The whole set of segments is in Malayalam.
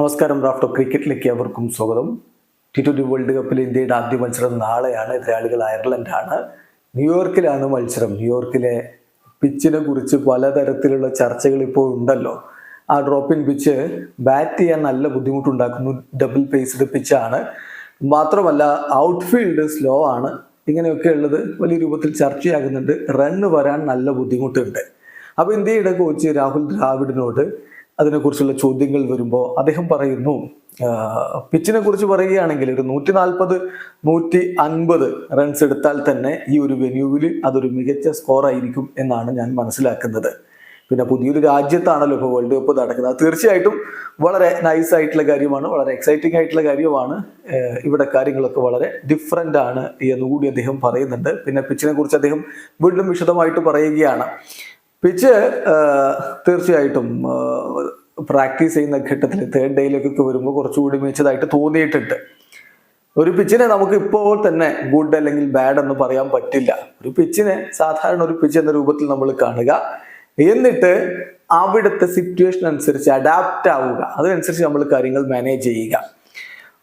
നമസ്കാരം റാഫ്റ്റോ ക്രിക്കറ്റിലേക്ക് അവർക്കും സ്വാഗതം. ടി ട്വന്റി വേൾഡ് കപ്പിൽ ഇന്ത്യയുടെ ആദ്യ മത്സരം നാളെയാണ്. എതിരാളികൾ അയർലൻഡാണ്. ന്യൂയോർക്കിലാണ് മത്സരം. ന്യൂയോർക്കിലെ പിച്ചിനെ കുറിച്ച് പലതരത്തിലുള്ള ചർച്ചകൾ ഇപ്പോൾ ഉണ്ടല്ലോ. ആ ഡ്രോപ്പിൻ പിച്ച് ബാറ്റ് ചെയ്യാൻ നല്ല ബുദ്ധിമുട്ടുണ്ടാക്കുന്നു. ഡബിൾ പേസ്ഡ് പിച്ചാണ് മാത്രമല്ല ഔട്ട്ഫീൽഡ് സ്ലോ ആണ്. ഇങ്ങനെയൊക്കെ ഉള്ളത് വലിയ രൂപത്തിൽ ചർച്ചയാകുന്നുണ്ട്. റണ്ണ് വരാൻ നല്ല ബുദ്ധിമുട്ടുണ്ട്. അപ്പോൾ ഇന്ത്യയുടെ കോച്ച് രാഹുൽ ദ്രാവിഡിനോട് അതിനെക്കുറിച്ചുള്ള ചോദ്യങ്ങൾ വരുമ്പോൾ അദ്ദേഹം പറയുന്നു പിച്ചിനെ കുറിച്ച് പറയുകയാണെങ്കിൽ ഒരു നൂറ്റി നാൽപ്പത് നൂറ്റി അൻപത് റൺസ് എടുത്താൽ തന്നെ ഈ ഒരു വെന്യൂവിൽ അതൊരു മികച്ച സ്കോർ ആയിരിക്കും എന്നാണ് ഞാൻ മനസ്സിലാക്കുന്നത്. പിന്നെ പുതിയൊരു രാജ്യത്താണല്ലോ ഇപ്പോൾ വേൾഡ് കപ്പ് നടക്കുന്നത്. തീർച്ചയായിട്ടും വളരെ നൈസ് ആയിട്ടുള്ള കാര്യമാണ് വളരെ എക്സൈറ്റിംഗ് ആയിട്ടുള്ള കാര്യമാണ്. ഇവിടെ കാര്യങ്ങളൊക്കെ വളരെ ഡിഫറെന്റ് ആണ് എന്നുകൂടി അദ്ദേഹം പറയുന്നുണ്ട്. പിന്നെ പിച്ചിനെ കുറിച്ച് അദ്ദേഹം വീണ്ടും വിശദമായിട്ട് പറയുകയാണ്. പിച്ച് തീർച്ചയായിട്ടും പ്രാക്ടീസ് ചെയ്യുന്ന ഘട്ടത്തിൽ തേർഡ് ഡേയിലേക്കൊക്കെ വരുമ്പോൾ കുറച്ചുകൂടി മികച്ചതായിട്ട് തോന്നിയിട്ടുണ്ട്. ഒരു പിച്ചിനെ നമുക്ക് ഇപ്പോൾ തന്നെ ഗുഡ് അല്ലെങ്കിൽ ബാഡ് എന്ന് പറയാൻ പറ്റില്ല. ഒരു പിച്ചിനെ സാധാരണ ഒരു പിച്ച് എന്ന രൂപത്തിൽ നമ്മൾ കാണുക. എന്നിട്ട് അവിടുത്തെ സിറ്റുവേഷൻ അനുസരിച്ച് അഡാപ്റ്റ് ആവുക. അതിനനുസരിച്ച് നമ്മൾ കാര്യങ്ങൾ മാനേജ് ചെയ്യുക.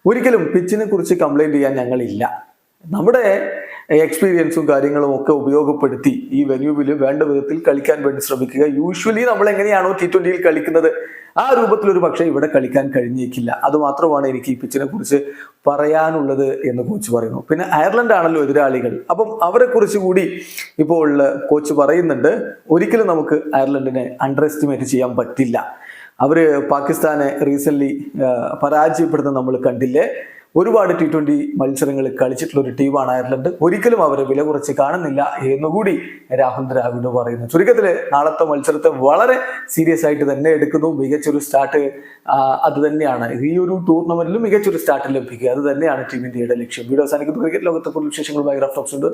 ഒരിക്കലും പിച്ചിനെ കുറിച്ച് കംപ്ലൈന്റ് ചെയ്യാൻ ഞങ്ങളില്ല. നമ്മുടെ എക്സ്പീരിയൻസും കാര്യങ്ങളും ഒക്കെ ഉപയോഗപ്പെടുത്തി ഈ വെന്യൂവിൽ വേണ്ട വിധത്തിൽ കളിക്കാൻ വേണ്ടി ശ്രമിക്കുക. യൂഷ്വലി നമ്മൾ എങ്ങനെയാണോ ടി ട്വന്റിയിൽ കളിക്കുന്നത്? ആ രൂപത്തിൽ ഒരു പക്ഷേ ഇവിടെ കളിക്കാൻ കഴിഞ്ഞേക്കില്ല. അതുമാത്രമാണ് എനിക്ക് ഈ പിച്ചിനെ കുറിച്ച് പറയാനുള്ളത് എന്ന് കോച്ച് പറയുന്നു. പിന്നെ അയർലൻഡ് ആണല്ലോ എതിരാളികൾ. അപ്പം അവരെ കുറിച്ച് കൂടി ഇപ്പോൾ കോച്ച് പറയുന്നുണ്ട് ഒരിക്കലും നമുക്ക് അയർലൻഡിനെ അണ്ടർ എസ്റ്റിമേറ്റ് ചെയ്യാൻ പറ്റില്ല. അവർ പാകിസ്ഥാനെ റീസെന്റ് പരാജയപ്പെടുന്ന നമ്മൾ കണ്ടില്ലേ? ഒരുപാട് ടി ട്വന്റി മത്സരങ്ങൾ കളിച്ചിട്ടുള്ള ഒരു ടീമാണ് അയർലൻഡ്. ഒരിക്കലും അവരെ വില കുറച്ച് കാണുന്നില്ല എന്നുകൂടി രാഹുൽ ദ്രാവിഡ് പറയുന്നു. ചുരുക്കത്തിൽ നാളത്തെ മത്സരത്തെ വളരെ സീരിയസ് ആയിട്ട് തന്നെ എടുക്കുന്നു. മികച്ചൊരു സ്റ്റാർട്ട് അത് തന്നെയാണ്. ഈ ഒരു ടൂർണമെന്റിലും മികച്ചൊരു സ്റ്റാർട്ട് ലഭിക്കുക. അത് തന്നെയാണ് ടീം ഇന്ത്യയുടെ ലക്ഷ്യം. വീഡിയോ അവസാനിക്കുന്നു. ക്രിക്കറ്റ് ലോകത്തെ കൂടുതൽ വിശേഷങ്ങളുമായി ഉണ്ട്